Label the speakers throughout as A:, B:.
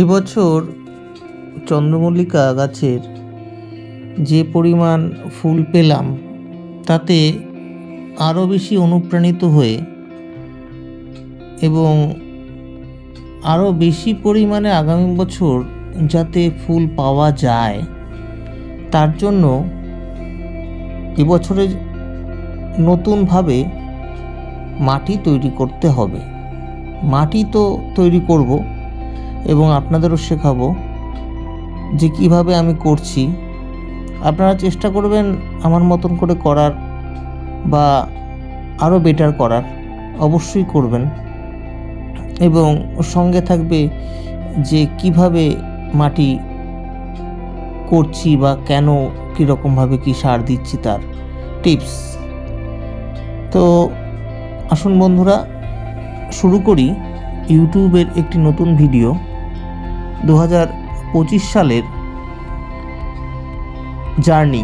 A: এবছর চন্দ্রমল্লিকা গাছের যে পরিমাণ ফুল পেলাম, তাতে আরও বেশি অনুপ্রাণিত হয়ে এবং আরও বেশি পরিমাণে আগামী বছর যাতে ফুল পাওয়া যায়, তার জন্য এবছরে নতুনভাবে মাটি তৈরি করতে হবে। মাটি তো তৈরি করব এবং আপনাদেরও শেখাবো যে কীভাবে আমি করছি। আপনারা চেষ্টা করবেন আমার মতন করে করার বা আরও বেটার করার। অবশ্যই করবেন। এবং সঙ্গে থাকবে যে কীভাবে মাটি করছি বা কেন কীরকমভাবে কী সার দিচ্ছি তার টিপস। তো আসুন বন্ধুরা, শুরু করি ইউটিউবের একটি নতুন ভিডিও। দু হাজার পঁচিশ সালের জার্নি।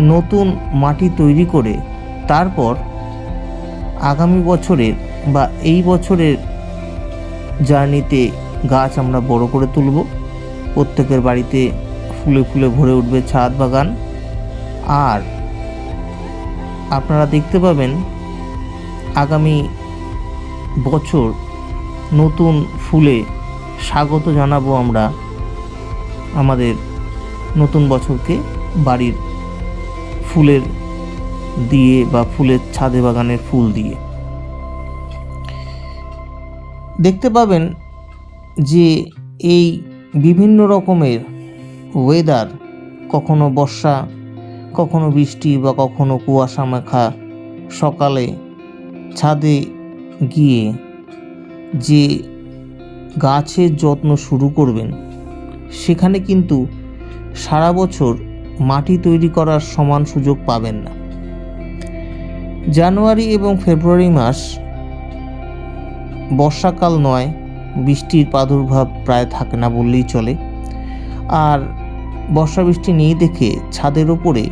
A: নতুন মাটি তৈরি করে তারপর আগামী বছরের বা এই বছরের জার্নিতে গাছ আমরা বড় করে তুলব। প্রত্যেকের বাড়িতে ফুলে ফুলে ভরে উঠবে ছাদ বাগান। আর আপনারা দেখতে পাবেন আগামী বছর নতুন ফুলে স্বাগত জানাব আমরা আমাদের নতুন বছরকে বাড়ির ফুলের দিয়ে বা ফুলের ছাদে বাগানের ফুল দিয়ে। দেখতে পাবেন যে এই বিভিন্ন রকমের ওয়েদার কখনো বর্ষা, কখনো বৃষ্টি বা কখনো কুয়াশা মাখা সকালে ছাদে গিয়ে যে গাছের যত্ন শুরু করবেন। সেখানে কিন্তু সারা বছর মাটি তৈরি করার সমান সুযোগ পাবেন না। জানুয়ারি এবং ফেব্রুয়ারি মাস বর্ষাকাল নয়, বৃষ্টির প্রাদুর্ভাব প্রায় থাকে না বললেই চলে। আর বর্ষা বৃষ্টি নেই দেখে ছাদের ওপরে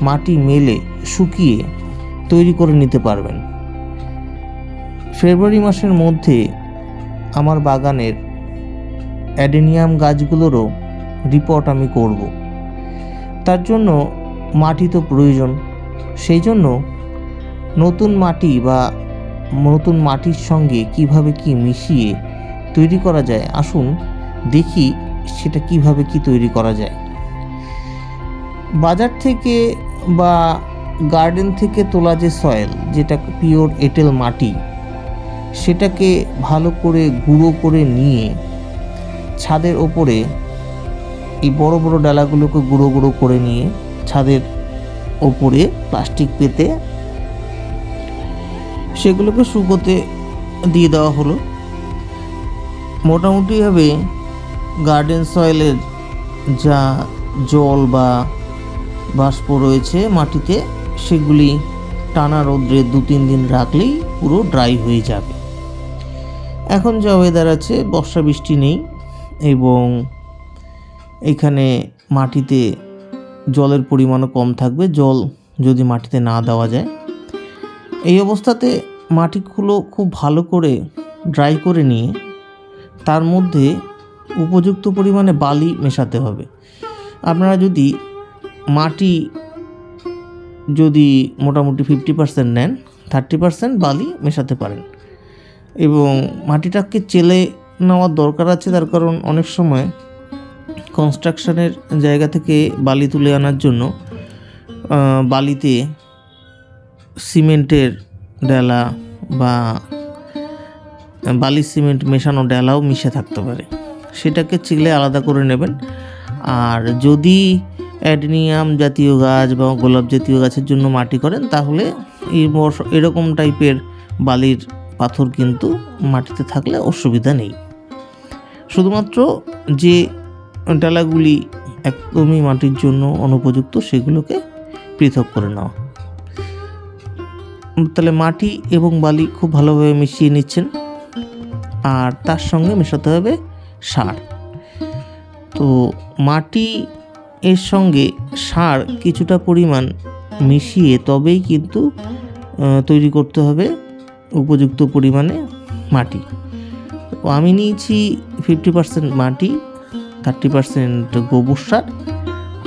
A: মাটি মেলে শুকিয়ে তৈরি করে নিতে পারবেন। ফেব্রুয়ারি মাসের মধ্যে আমার বাগানের অ্যাডেনিয়াম গাছগুলোরও রিপোর্ট আমি করব। তার জন্য মাটি তো প্রয়োজন। সেই জন্য নতুন মাটি বা নতুন মাটির সঙ্গে কীভাবে কি মিশিয়ে তৈরি করা যায়, আসুন দেখি সেটা কীভাবে কি তৈরি করা যায়। বাজার থেকে বা গার্ডেন থেকে তোলা যে সয়েল যেটা পিওর এঁটেল মাটি সেটাকে ভালো করে গুঁড়ো করে নিয়ে ছাদের ওপরে এই বড় বড় ডালাগুলোকে গুঁড়ো গুঁড়ো করে নিয়ে ছাদের ওপরে প্লাস্টিক পেতে সেগুলোকে শুকোতে দিয়ে দেওয়া হলো। মোটামুটিভাবে গার্ডেন সয়েলের যা জল বা বাষ্প রয়েছে মাটিতে, সেগুলি টানা রোদ্রে দু তিন দিন রাখলেই পুরো ড্রাই হয়ে যাবে। এখন যা ওয়েদার আছে, বর্ষা, বৃষ্টি নেই এবং এখানে মাটিতে জলের পরিমাণও কম থাকবে। জল যদি মাটিতে না দেওয়া যায়, এই অবস্থাতে মাটিগুলো খুব ভালো করে ড্রাই করে নিয়ে তার মধ্যে উপযুক্ত পরিমাণে বালি মেশাতে হবে। আপনারা যদি মাটি যদি মোটামুটি ফিফটি পার্সেন্ট নেন থার্টি পার্সেন্ট বালি মেশাতে পারেন। এবং মাটিটাকে চেলে নেওয়ার দরকার আছে, তার কারণ অনেক সময় কনস্ট্রাকশনের জায়গা থেকে বালি তুলে আনার জন্য বালিতে সিমেন্টের ডালা বা বালি সিমেন্ট মেশানো ডালাও মিশে থাকতে পারে। সেটাকে চিলে আলাদা করে নেবেন। আর যদি অ্যাডনিয়াম জাতীয় গাছ বা গোলাপ জাতীয় গাছের জন্য মাটি করেন, তাহলে এরকম টাইপের বালির পাথর কিন্তু মাটিতে থাকলে অসুবিধা নেই। শুধুমাত্র যে ডালাগুলি একদমই মাটির জন্য অনুপযুক্ত সেগুলোকে পৃথক করে নেওয়া তাহলে মাটি এবং বালি খুব ভালোভাবে মিশিয়ে নিচ্ছেন। আর তার সঙ্গে মেশাতে হবে সার। তো মাটি এর সঙ্গে সার কিছুটা পরিমাণ মিশিয়ে তবেই কিন্তু তৈরি করতে হবে উপযুক্ত পরিমাণে মাটি। তো আমি নিয়েছি ফিফটি পার্সেন্ট মাটি থার্টি পার্সেন্ট গোবর সার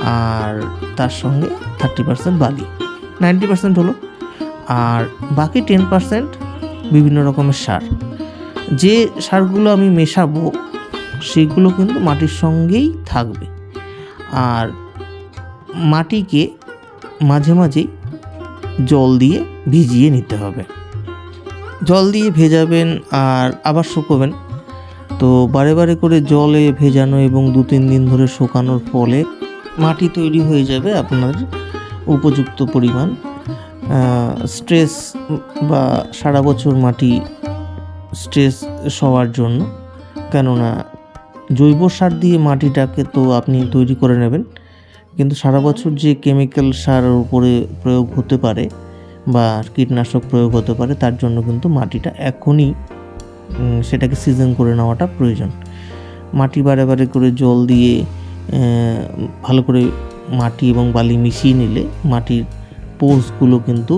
A: আর তার সঙ্গে থার্টি পার্সেন্ট বালি। নাইনটি পার্সেন্ট হলো। আর বাকি টেন পার্সেন্ট বিভিন্ন রকমের সার। যে সারগুলো আমি মেশাবো, সেগুলো কিন্তু মাটির সঙ্গেই থাকবে। আর মাটিকে মাঝে মাঝেই জল দিয়ে ভিজিয়ে নিতে হবে। জল দিয়ে ভেজাবেন আর আবার শুকোবেন। তো বারে বারে করে জলে ভেজানো এবং দু তিন দিন ধরে শুকানোর ফলে মাটি তৈরি হয়ে যাবে আপনার উপযুক্ত পরিমাণ। স্ট্রেস বা সারা বছর মাটি স্ট্রেস সবার জন্য। কেননা জৈব সার দিয়ে মাটিটাকে তো আপনি তৈরি করে নেবেন। কিন্তু সারা বছর যে কেমিক্যাল সার উপরে প্রয়োগ হতে পারে বা কীটনাশক প্রয়োগ হতে পারে, তার জন্য কিন্তু মাটিটা এখনই সেটাকে সিজন করে নেওয়াটা প্রয়োজন। মাটি বারে বারে করে জল দিয়ে ভালো করে মাটি এবং বালি মিশিয়ে নিলে মাটির পোর্সগুলো কিন্তু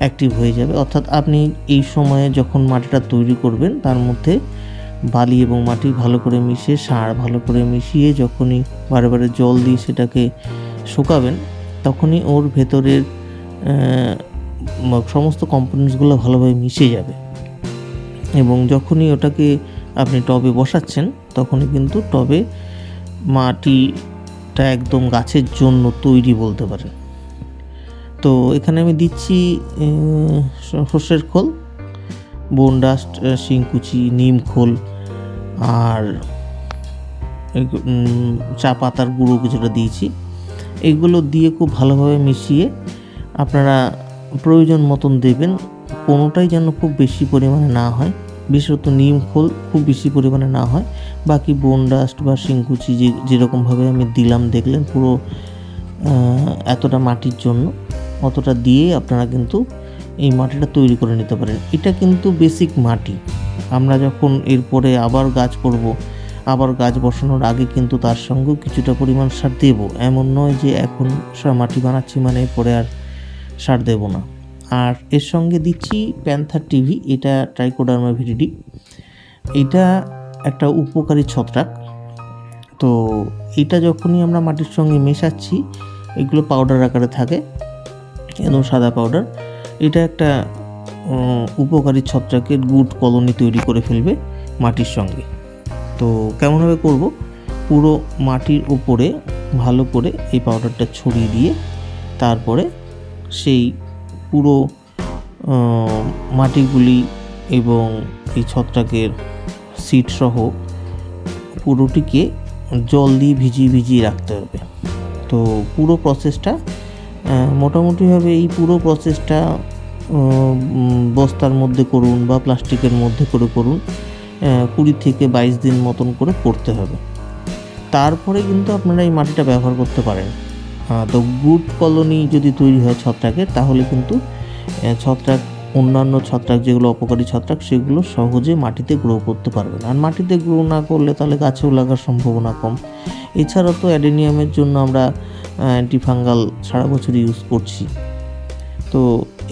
A: অ্যাক্টিভ হয়ে যাবে। অর্থাৎ আপনি এই সময়ে যখন মাটিটা তৈরি করবেন, তার মধ্যে বালি এবং মাটি ভালো করে মিশিয়ে সার ভালো করে মিশিয়ে যখনই বারে বারে জল দিয়ে সেটাকে শুকাবেন, তখনই ওর ভেতরের সমস্ত কম্পোনেন্টসগুলো ভালোভাবে মিশে যাবে। এবং যখনই ওটাকে আপনি টবে বসাচ্ছেন, তখনই কিন্তু টবে মাটিটা একদম গাছের জন্য তৈরি বলতে পারেন। তো এখানে আমি দিচ্ছি সর্ষের খোল বনডাস্ট শিংকুচি, নিম খোল আর চা পাতার গুঁড়ো কিছুটা দিয়েছি। এগুলো দিয়ে খুব ভালোভাবে মিশিয়ে আপনারা প্রয়োজন মতন দেবেন, কোনোটাই যেন খুব বেশি পরিমাণে না হয়। বিশেষত নিম খোল খুব বেশি পরিমাণে না হয়। বাকি বনডাস্ট বা শিংকুচি যে, যেরকমভাবে আমি দিলাম দেখলেন পুরো এতটা মাটির জন্য, অতটা দিয়ে আপনারা কিন্তু এই মাটিটা তৈরি করে নিতে পারেন। এটা কিন্তু বেসিক মাটি। আমরা যখন এরপরে আবার গাছ করব, আবার গাছ বসানোর আগে কিন্তু তার সঙ্গেও কিছুটা পরিমাণ সার দেব। এমন নয় যে এখন মাটি বানাচ্ছি মানে পরে আর সার দেব না। আর এর সঙ্গে দিচ্ছি প্যান্থার টিভি, এটা ট্রাইকোডার্মা ভিরিডি এটা একটা উপকারী ছত্রাক। তো এটা যখনই আমরা মাটির সঙ্গে মেশাচ্ছি, এগুলো পাউডার আকারে থাকে, একদম সাদা পাউডার এটা একটা উপকারী ছত্রাকের গুড কলোনি তৈরি করে ফেলবে মাটির সঙ্গে। তো কেমনভাবে করব? পুরো মাটির উপরে ভালো করে এই পাউডারটা ছড়িয়ে দিয়ে, তারপরে সেই পুরো মাটিগুলি এবং এই ছত্রাকের সিট সহ পুরোটিকে জল দিয়ে ভিজিয়ে ভিজিয়ে রাখতে হবে। তো পুরো প্রসেসটা মোটামুটিভাবে এই পুরো প্রসেসটা বস্তার মধ্যে করুন বা প্লাস্টিকের মধ্যে করে করুন কুড়ি থেকে বাইশ দিন মতন করে করতে হবে। তারপরে কিন্তু আপনারা এই মাটিটা ব্যবহার করতে পারেন। তো গুড কলোনি যদি তৈরি হয় ছত্রাকের তাহলে কিন্তু ছত্রাক, অন্যান্য ছত্রাক, যেগুলো অপকারী ছত্রাক, সেগুলো সহজে মাটিতে গ্রো করতে পারবে না। আর মাটিতে গ্রো না করলে তাহলে গাছেও লাগার সম্ভাবনা কম। এছাড়াও তো অ্যাডেনিয়ামের জন্য আমরা অ্যান্টিফাঙ্গাল সারা বছর ইউজ করছি। তো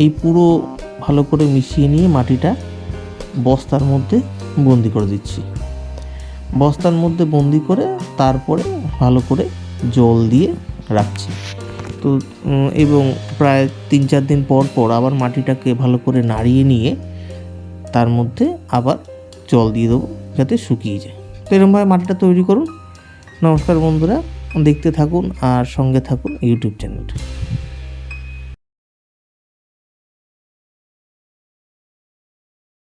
A: এই পুরো ভালো করে মিশিয়ে নিয়ে মাটিটা বস্তার মধ্যে বন্দি করে দিচ্ছি। বস্তার মধ্যে বন্দি করে তারপরে ভালো করে জল দিয়ে রাখছি। তো এবং প্রায় তিন চার দিন পর পর আবার মাটিটাকে ভালো করে নাড়িয়ে নিয়ে তার মধ্যে আবার জল দিয়ে দেবো যাতে শুকিয়ে যায়। তো এরকমভাবে মাটিটা তৈরি করুন। নমস্কার বন্ধুরা, দেখতে থাকুন আর সঙ্গে থাকুন ইউটিউব চ্যানেলটা।